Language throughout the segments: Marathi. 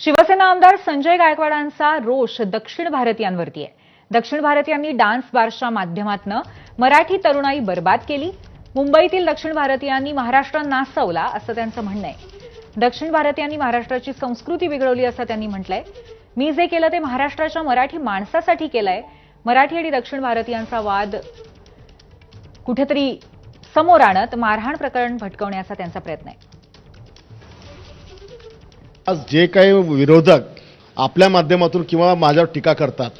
शिवसेना आमदार संजय गायकवाडांचा रोष दक्षिण भारतीयांवरती आहे. दक्षिण भारतीयांनी डान्स बार्सच्या माध्यमातून मराठी तरुणाई बर्बाद केली. मुंबईतील दक्षिण भारतीयांनी महाराष्ट्र नासवला असं त्यांचं म्हणणं आहे. दक्षिण भारतीयांनी महाराष्ट्राची संस्कृती बिघडवली असं त्यांनी म्हटलंय. मी जे केलं ते महाराष्ट्राच्या मराठी माणसासाठी केलंय. मराठी आणि दक्षिण भारतीयांचा वाद कुठेतरी समोर आणत मारहाण प्रकरण भटकवण्याचा त्यांचा प्रयत्न आहे. आज जे काही विरोधक आपल्या माध्यमातून किंवा माझ्यावर टीका करतात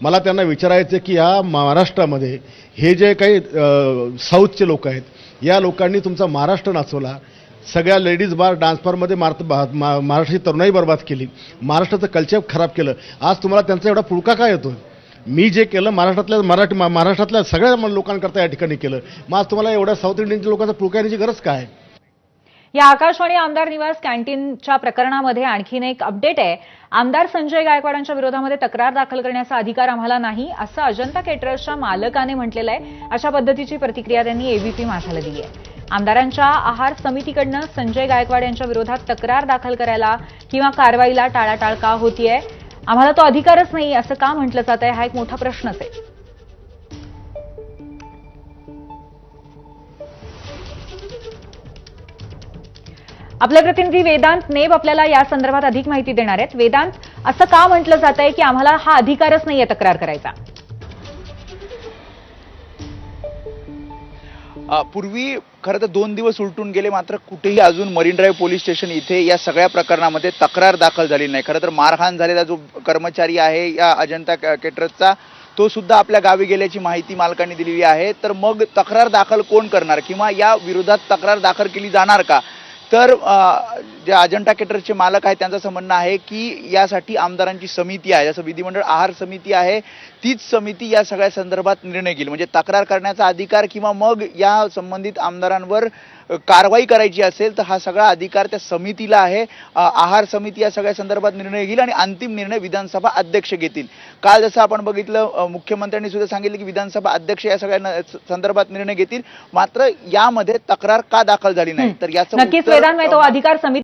मला त्यांना विचारायचं की या महाराष्ट्रामध्ये हे जे काही साऊथचे लोक आहेत या लोकांनी तुमचा महाराष्ट्र नाचवला. सगळ्या लेडीज बार डान्स बारमध्ये मार मा- महाराष्ट्राची तरुणाई बर्बाद केली. महाराष्ट्राचं कल्चर खराब केलं. आज तुम्हाला त्यांचा एवढा पुळका काय येतो? मी जे केलं महाराष्ट्रातल्या मराठी महाराष्ट्रातल्या सगळ्या लोकांकरता या ठिकाणी केलं. मग आज तुम्हाला एवढ्या साऊथ इंडियनच्या लोकांचा पुळका येण्याची गरज काय? आहे? या आकाशवाणी आमदार निवास कॅन्टीनच्या प्रकरणामध्ये आणखीन एक अपडेट आहे. आमदार संजय गायकवाडांच्या विरोधामध्ये तक्रार दाखल करण्याचा अधिकार आम्हाला नाही असं अजंता केटरर्सच्या मालकाने म्हटलेलं आहे. अशा पद्धतीची प्रतिक्रिया त्यांनी एबीपी माझाला दिली आहे. आमदारांच्या आहार समितीकडनं संजय गायकवाड यांच्या विरोधात तक्रार दाखल करायला किंवा कारवाईला टाळाटाळ का होतीये? आम्हाला तो अधिकारच नाही असं का म्हटलं जात आहे? हा एक मोठा प्रश्नच आहे. आपले प्रतिनिधी वेदांत नेब आपल्याला या संदर्भात अधिक माहिती देणार आहेत. वेदांत असं का म्हटलं जात आहे की आम्हाला हा अधिकारच नाहीये तक्रार करायचा? पूर्वी खरं तर दोन दिवस उलटून गेले मात्र कुठेही अजून मरीन ड्राईव्ह पोलीस स्टेशन इथे या सगळ्या प्रकरणामध्ये तक्रार दाखल झाली नाही. खरं तर मारहाण झालेला जो कर्मचारी आहे या अजंता केटरचा केटरसचा तो सुद्धा आपल्या गावी गेल्याची माहिती मालकांनी दिलेली आहे. तर मग तक्रार दाखल कोण करणार? किंवा या विरोधात तक्रार दाखल केली जाणार का? तर जे अजंटा केटरचे मालक आहेत त्यांचं असं म्हणणं आहे की यासाठी आमदारांची समिती आहे. जसं विधिमंडळ आहार समिती आहे तीच समिती या सगळ्या संदर्भात निर्णय घेईल. म्हणजे तक्रार करण्याचा अधिकार किंवा मग या संबंधित आमदारांवर कारवाई करायची असेल तर हा सगळा अधिकार त्या समितीला आहे. आहार समिती या सगळ्या संदर्भात निर्णय घेईल आणि अंतिम निर्णय विधानसभा अध्यक्ष घेतील. काल जसं आपण बघितलं मुख्यमंत्र्यांनी सुद्धा सांगितलं की विधानसभा अध्यक्ष या सगळ्या संदर्भात निर्णय घेतील. मात्र यामध्ये तक्रार का दाखल झाली नाही? तर याचं मतदान उत्तर, तो अधिकार समिती